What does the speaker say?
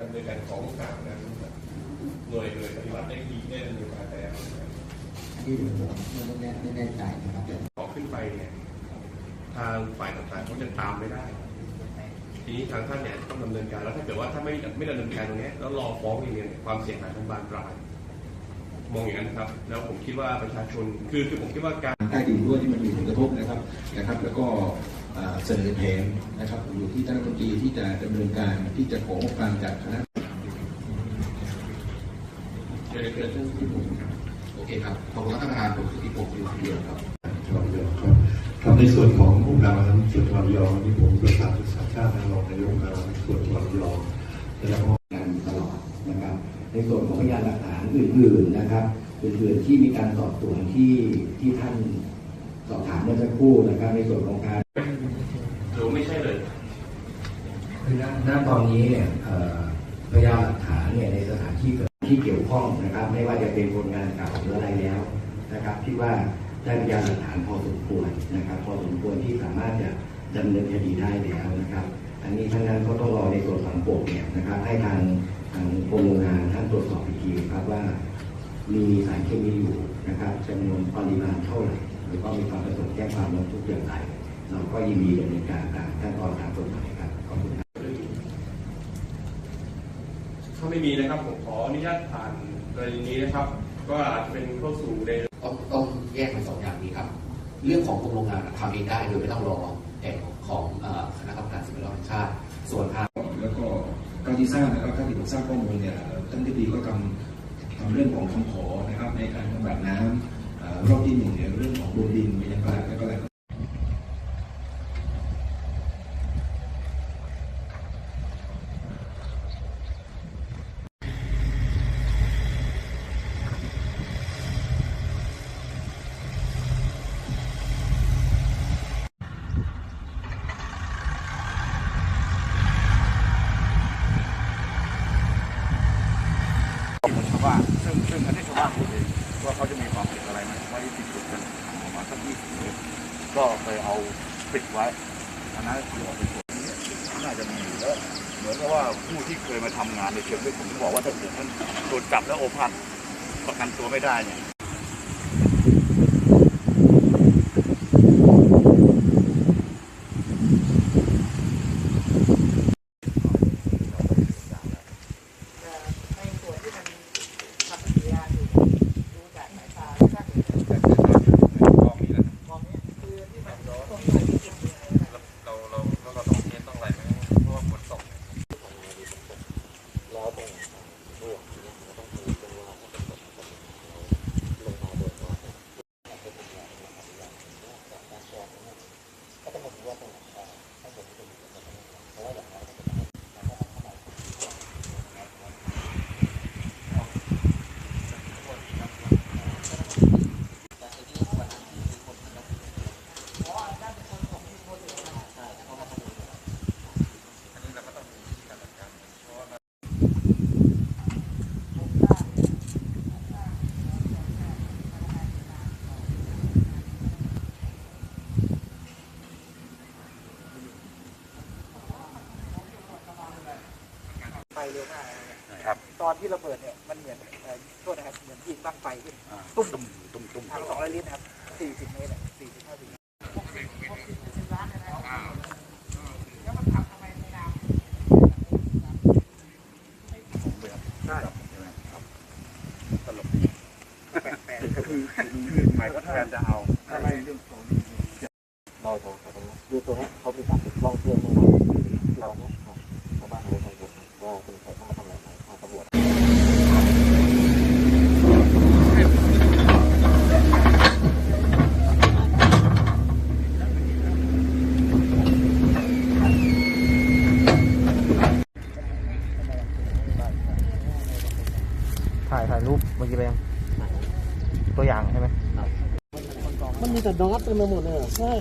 ดำเนินการของต่างนั้นหน่วยหน่วยปฏิบัติได้ดีได้ดำเนินการไปแล้วที่ผมไม่แน่ไม่แน่ใจนะครับแต่ขอขึ้นไปเนี่ยทางฝ่ายต่างๆเขายังตามไม่ได้ ทีนี้ทางท่านเนี่ยต้องดำเนินการแล้วถ้าเกิดว่าถ้าไม่ไม่ดำเนินการตรงเนี้ยแล้วรอฟ้องอย่างเงี้ยความเสียหายมันบานปลายมองอย่างนั้นนะครับ แล้วผมคิดว่าประชาชนคือคือผมคิดว่าการใต้ดินด้วยที่มันมีผลกระทบนะครับนะครับ แล้วก็ เอ่อเสนอแผนนะครับอยู่ที่ท่านรัฐมนตรีที่จะดำเนินการที่จะของบกลางจากคณะเกิดเกิดขึ้นที่ผมโอเคครับขอบคุณท่านประธานผมสุทธิพงศ์อยู่คนเดียวครับจังหวัดระยองครับครับในส่วนของผู้นำนั้นส่วนจังหวัดระยองนี่ผมประธานศึกษาชาติรองนายกการส่วนจังหวัดระยองแล้วก็กันตลอดนะครับ ในส่วนของพยานหลักฐานอื่น ๆนะครับ อื่นๆที่มีการสอบสวนที่ที่ท่านสอบถามเมื่อสักครู่นะครับ ในส่วนของการห รือไม่ใช่เลยคือณณตอนนี้เนี่ยพยานหลักฐานเนี่ยในสถานที่เกิดที่เกี่ยวข้องนะครับ ไม่ว่าจะเป็นคนงานเก่าหรืออะไรแล้วนะครับ ที่ว่าได้พยานหลักฐานพอสมควรนะครับ พอสมควรที่สามารถจะดำเนินคดีได้แล้วนะครับอันนี้ทั้งนั้นก็ต้องรอในส่วนของปกเนี่ยนะครับ ให้ทางทางกรมโรงงานท่านตรวจสอบอีกทีครับว่า มีสารเคมีอยู่นะครับจำนวนปริมาณเท่าไหร่หรือว่ามีความประสงค์แจ้งความร้องทุกข์อย่างไร ก็ยินดีดำเนินการตามขั้นตอนตามกฎหมายครับขอบคุณครับถ้าไม่มีนะครับผมขออนุญาตผ่านกรณีนี้นะครับ ก็อาจจะเป็นเข้าสู่ในต้องต้องแยกเป็นสองอย่างนี้ครับ เรื่องของกรมโรงงานทำเองได้โดยไม่ต้องรอแต่ของเอ่อคณะกรรมการสิ่งแวดล้อมแห่งชาติส่วนทางแล้วก็เท่าที่ทราบนะครับถ้าที่ผมทราบข้อมูลเนี่ยท่านที่ดีก็ทำทำเรื่องของคำขอนะครับในการบำบัดน้ำเอ่อรอบที่หนึ่งเนี่ยเรื่องของบนดินบรรยากาศแล้วก็อะไร ชาวบ้าน ซึ่งอันนี้ชาวบ้านพูดเองว่าเขาจะมีความผิดอะไรไหมว่าที่ติดจุดกันประมาณสักยี่สิบเมตรก็เคยเอาปิดไว้อันนั้นคือออกไปตรวจนี้น่าจะมีอยู่แล้วเหมือนกับว่าผู้ที่เคยมาทำงานในเชิงลึกผมบอกว่าถ้าเกิดท่านโดนจับแล้วโอพันประกันตัวไม่ได้เนี่ย ในส่วนที่มันทำปฏิกิริยาอยู่ดูจากสายตาแล้วก็เห็นมองเนี้ยคือที่มันตรงนี้ที่กินอยู่อะไรนะ เราเราเราต้องเทสต้องอะไรไหมเพราะว่าฝนตก ไฟเร็วมากนะเนี่ยตอนที่ระเบิดเนี่ยมันเหมือนเอ่อโทษนะครับเหมือนยิงบ้างไฟขึ้น ตุ้ม ตุ้มตุ้มตุ้มทางสองร้อยลิตรนะครับสี่สิบเมตรอะสี่สิบห้าสิบหกสิบหกสิบเจ็ดสิบล้านนะครับแล้วมันทำทำไมในนาม ใช่ใช่ไหมครับตลกดี แปลก คือคือหมายก็แทนจะเอาอะไรเรื่องของเราตรงตรงนี้ดูตัวนี้เขามีการติดล้องเพื่อนเมื่อวานเราเนี่ยชาวบ้านเขาเลยกังวลว่าเป็นใครเข้ามาทำอะไรไหมทางตำรวจถ่ายถ่ายรูปเมื่อกี้ไปยัง ตัวอย่างใช่ไหมมันมีแต่ดอทเต็มไปหมดเลยใช่